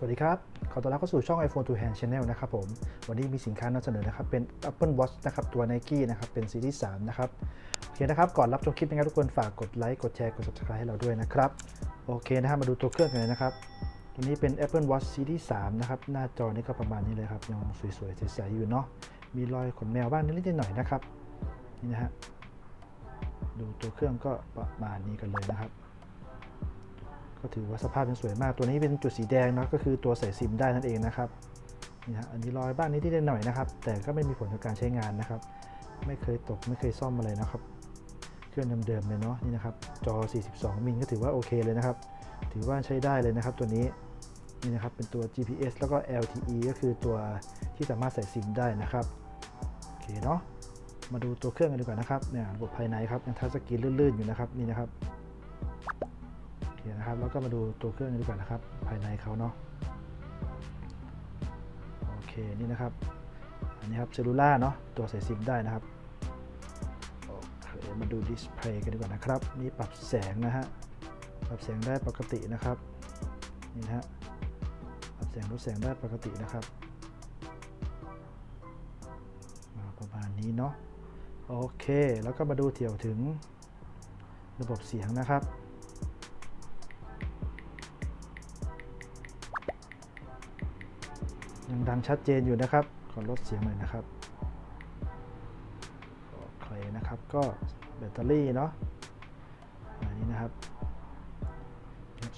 สวัสดีครับ ขอต้อนรับเข้าสู่ช่อง iPhone to Hand Channel นะครับผม วันนี้มีสินค้านำเสนอนะครับ เป็น Apple Watch นะครับ ตัว Nike นะครับ เป็นซีรีส์ 3 นะครับ โอเคนะครับ ก่อนรับชมคลิปนะครับทุกคน ฝากกดไลค์ กดแชร์ กด subscribe ให้เราด้วยนะครับ โอเคนะครับมาดูตัวเครื่องกันเลยนะครับ ตัวนี้เป็น Apple Watch Series 3นะครับ หน้าจอนี่ก็ประมาณนี้เลยครับ ยังสวยๆ ใสๆ อยู่เนาะ มีรอยขนแมวบ้างนิดๆหน่อยๆนะครับ นี่นะฮะ ดูตัวเครื่องก็ประมาณนี้กันเลยนะครับ ก็ถือว่าสภาพยังสวยมาก ตัวนี้เป็นจุดสีแดงเนาะก็คือตัวใส่ซิมได้นั่นเองนะครับนี่ฮะอันนี้รอยบ้างนิดๆหน่อยนะครับ แต่ก็ไม่มีผลต่อการใช้งานนะครับ ไม่เคยตกไม่เคยซ่อมอะไรนะครับ เครื่องเดิมๆเลยเนาะนี่นะครับ จอ 42 มิลก็ถือว่าโอเคเลยนะครับ ถือว่าใช้ได้เลยนะครับ ตัวนี้นี่นะครับเป็นตัว GPS แล้วก็ LTE ก็คือตัวที่สามารถใส่ซิมได้นะครับโอเคเนาะมาดูตัวเครื่องกันดีกว่านะครับเนี่ยระบบภายในครับยังทัชสกรีนลื่นๆอยู่นะครับนี่นะครับ โอเคนะครับ แล้วก็มาดูตัวเครื่องกันดีกว่านะครับ ภายในเขาเนาะโอเคนี่นะครับ อันนี้ครับเซลลูล่าเนาะตัวใส่ซิมได้นะครับโอเคมาดูดิสเพลย์กันดีกว่านะครับนี่ปรับแสงนะฮะปรับแสงได้ปกตินะครับนี่นะฮะปรับแสงลดแสงได้ปกตินะครับประมาณนี้เนาะโอเค แล้วก็มาดูเถี่ยวถึงระบบเสียงนะครับ ยังดังชัดเจนอยู่นะครับ ขอลดเสียงหน่อยนะครับโอเคนะครับก็แบตเตอรี่เนาะอันนี้นะครับ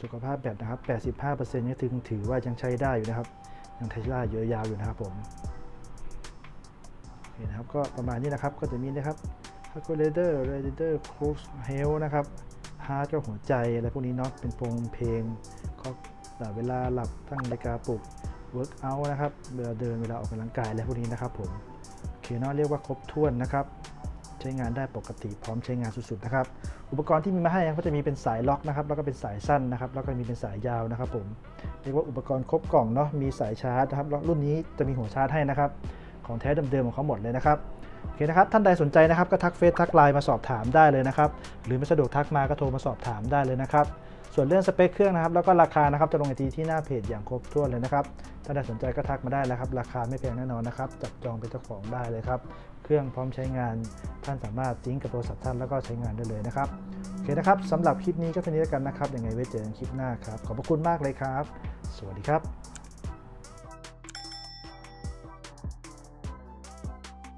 สุขภาพแบตนะครับ 85%นี่ถึงถือว่ายังใช้ได้อยู่นะครับ ยังใช้ได้เยอะยาวอยู่นะครับผมโอเคนะครับก็ประมาณนี้นะครับก็จะมีนะครับ calculator radiator cruise health นะครับ heart ก็หัวใจอะไรพวกนี้เนาะเป็นโปรงเพลงข้อเวลาหลับตั้งนาฬิกาปลุก work out นะครับเวลาเดินเวลาออกกำลังกายอะไรพวกนี้นะครับผมโอเคเนาะเรียกว่าครบถ้วนนะครับ ใช้งานได้ปกติพร้อมใช้งานสุดๆนะครับ อุปกรณ์ที่มีมาให้ก็จะมีเป็นสายล็อกนะครับ แล้วก็เป็นสายสั้นนะครับ แล้วก็มีเป็นสายยาวนะครับ ผมเรียกว่าอุปกรณ์ครบกล่องเนาะมีสายชาร์จนะครับรุ่นนี้จะมีหัวชาร์จให้นะครับของแท้เดิมๆของเขาหมดเลยนะครับโอเคนะครับท่านใดสนใจนะครับก็ทักเฟซทักไลน์มาสอบถามได้เลยนะครับ หรือไม่สะดวกทักมาก็โทรมาสอบถามได้เลยนะครับ ส่วนเรื่องสเปคเครื่องนะครับ แล้วก็ราคานะครับจะลงไอทีที่หน้าเพจอย่างครบถ้วนเลยนะครับ ถ้าใดสนใจก็ทักมาได้แล้วครับ ราคาไม่แพงแน่นอนนะครับ จับจองเป็นเจ้าของได้เลยครับ เครื่องพร้อมใช้งานท่านสามารถซิงก์กับโทรศัพท์ท่านแล้วก็ใช้งานได้เลยนะครับ โอเคนะครับสำหรับคลิปนี้ก็เท่านี้แล้วกันนะครับ ยังไงไว้เจอกันคลิปหน้าครับ ขอบพระคุณมากเลยครับ สวัสดีครับ